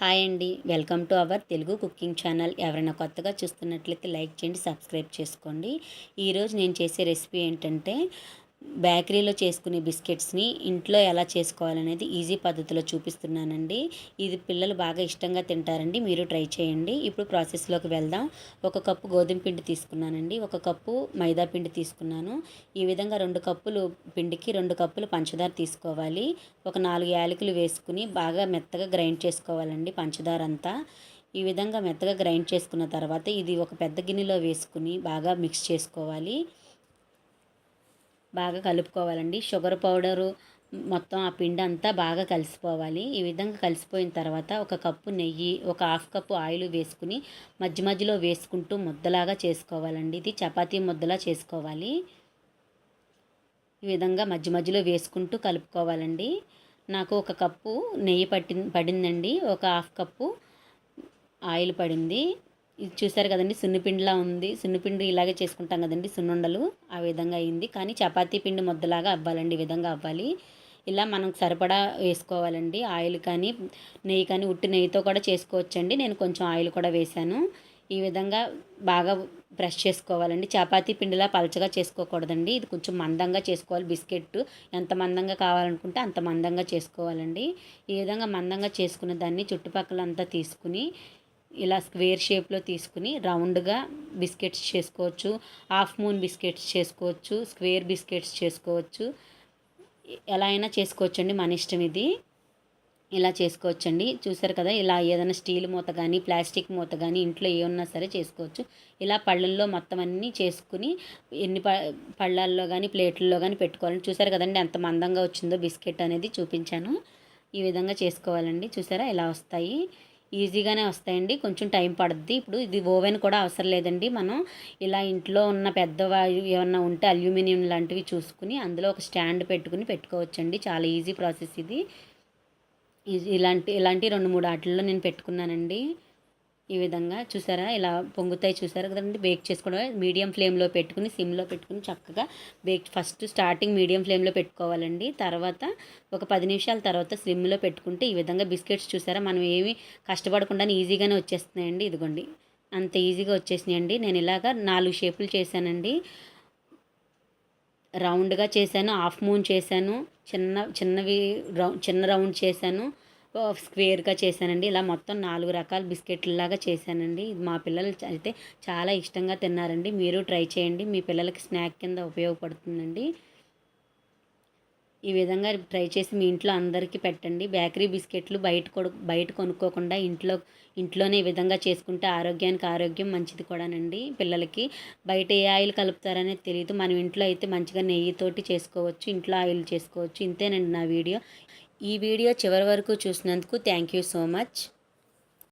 Hi అండి. Welcome to our Telugu cooking channel. ఎవరైనా కొత్తగా చూస్తున్నట్లయితే లైక్ చేయండి సబ్స్క్రైబ్ చేసుకోండి. ఈరోజు నేను చేసే రెసిపీ ఏంటంటే బేకరీలో చేసుకునే బిస్కెట్స్ని ఇంట్లో ఎలా చేసుకోవాలనేది ఈజీ పద్ధతిలో చూపిస్తున్నానండి. ఇది పిల్లలు బాగా ఇష్టంగా తింటారండి. మీరు ట్రై చేయండి. ఇప్పుడు ప్రాసెస్లోకి వెళ్దాం. ఒక కప్పు గోధుమ పిండి తీసుకున్నానండి. ఒక కప్పు మైదా పిండి తీసుకున్నాను. ఈ విధంగా రెండు కప్పులు పిండికి రెండు కప్పులు పంచదార తీసుకోవాలి. ఒక నాలుగు యాలకులు వేసుకుని బాగా మెత్తగా గ్రైండ్ చేసుకోవాలండి పంచదార అంతా. ఈ విధంగా మెత్తగా గ్రైండ్ చేసుకున్న తర్వాత ఇది ఒక పెద్ద గిన్నెలో వేసుకుని బాగా మిక్స్ చేసుకోవాలి. బాగా కలుపుకోవాలండి. షుగర్ పౌడరు మొత్తం ఆ పిండి అంతా బాగా కలిసిపోవాలి. ఈ విధంగా కలిసిపోయిన తర్వాత ఒక కప్పు నెయ్యి ఒక హాఫ్ కప్పు ఆయిల్ వేసుకుని మధ్య మధ్యలో వేసుకుంటూ ముద్దలాగా చేసుకోవాలండి. ఇది చపాతీ ముద్దలా చేసుకోవాలి. ఈ విధంగా మధ్య మధ్యలో వేసుకుంటూ కలుపుకోవాలండి. నాకు ఒక కప్పు నెయ్యి పట్టి పడిందండి. ఒక హాఫ్ కప్పు ఆయిల్ పడింది. ఇది చూసారు కదండి సున్నిపిండిలా ఉంది. సున్నిపిండి ఇలాగే చేసుకుంటాం కదండి సున్నుండలు. ఆ విధంగా అయింది. కానీ చపాతీ పిండి ముద్దలాగా అవ్వాలండి ఈ విధంగా అవ్వాలి. ఇలా మనం సరిపడా వేసుకోవాలండి. ఆయిల్ కానీ నెయ్యి కానీ ఉట్టి నెయ్యితో కూడా చేసుకోవచ్చండి. నేను కొంచెం ఆయిల్ కూడా వేశాను. ఈ విధంగా బాగా బ్రష్ చేసుకోవాలండి. చపాతీ పిండిలా పలచగా చేసుకోకూడదండి. ఇది కొంచెం మందంగా చేసుకోవాలి. బిస్కెట్ ఎంత మందంగా కావాలనుకుంటే అంత మందంగా చేసుకోవాలండి. ఈ విధంగా మందంగా చేసుకున్న దాన్ని చుట్టుపక్కల అంతా తీసుకుని ఇలా స్క్వేర్ షేప్లో తీసుకుని రౌండ్గా బిస్కెట్స్ చేసుకోవచ్చు హాఫ్ మూన్ బిస్కెట్స్ చేసుకోవచ్చు స్క్వేర్ బిస్కెట్స్ చేసుకోవచ్చు. ఎలా అయినా చేసుకోవచ్చండి మన ఇష్టం ఇది. ఇలా చేసుకోవచ్చండి. చూసారు కదా ఇలా ఏదైనా స్టీల్ మూత కానీ ప్లాస్టిక్ మూత కానీ ఇంట్లో ఏ ఉన్నా సరే చేసుకోవచ్చు. ఇలా పళ్ళల్లో మొత్తం అన్నీ చేసుకుని ఎన్ని ప పళ్ళల్లో కానీ ప్లేట్లలో కానీ పెట్టుకోవాలని చూసారు కదండి ఎంత మందంగా వచ్చిందో బిస్కెట్ అనేది చూపించాను. ఈ విధంగా చేసుకోవాలండి. చూసారా ఇలా వస్తాయి. ఈజీగానే వస్తాయండి. కొంచెం టైం పడుద్ది. ఇప్పుడు ఇది ఓవెన్ కూడా అవసరం లేదండి. మనం ఇలా ఇంట్లో ఉన్న పెద్దవాళ్ళు ఏమన్నా ఉంటే అల్యూమినియం లాంటివి చూసుకుని అందులో ఒక స్టాండ్ పెట్టుకుని పెట్టుకోవచ్చండి. చాలా ఈజీ ప్రాసెస్ ఇది. ఇలాంటి ఇలాంటి రెండు మూడు ఆటల్లో నేను పెట్టుకున్నానండి. ఈ విధంగా చూసారా? ఇలా పొంగుతాయి చూసారా కదండి? బేక్ చేసుకోవడం మీడియం ఫ్లేమ్లో పెట్టుకుని సిమ్లో పెట్టుకుని చక్కగా బేక్ ఫస్ట్ స్టార్టింగ్ మీడియం ఫ్లేమ్లో పెట్టుకోవాలండి. తర్వాత ఒక పది నిమిషాల తర్వాత స్లిమ్లో పెట్టుకుంటే ఈ విధంగా బిస్కెట్స్ చూసారా? మనం ఏమి కష్టపడకుండా ఈజీగానే వచ్చేస్తున్నాయండి. ఇదిగోండి. అంత ఈజీగా వచ్చేసినాయండి. నేను ఇలాగా నాలుగు షేపులు చేశానండి. రౌండ్గా చేశాను. హాఫ్ మూన్ చేశాను. చిన్న చిన్నవి రౌ చిన్న రౌండ్ చేశాను. స్క్వేర్గా చేశానండి. ఇలా మొత్తం నాలుగు రకాల బిస్కెట్లలాగా చేశానండి. ఇది మా పిల్లలు అయితే చాలా ఇష్టంగా తిన్నారండి. మీరు ట్రై చేయండి. మీ పిల్లలకి స్నాక్ కింద ఉపయోగపడుతుందండి. ఈ విధంగా ట్రై చేసి మీ ఇంట్లో అందరికీ పెట్టండి. బేకరీ బిస్కెట్లు బయట కొడు బయట కొనుక్కోకుండా ఇంట్లో ఇంట్లోనే ఈ విధంగా చేసుకుంటే ఆరోగ్యానికి ఆరోగ్యం మంచిది కూడానండి పిల్లలకి. బయట ఏ ఆయిల్ కలుపుతారనేది తెలియదు మనం ఇంట్లో అయితే మంచిగా నెయ్యితోటి చేసుకోవచ్చు. ఇంట్లో ఆయిల్ చేసుకోవచ్చు. ఇంతేనండి నా వీడియో. ఈ వీడియో చివరి వరకు చూసినందుకు థ్యాంక్ యూ సో మచ్.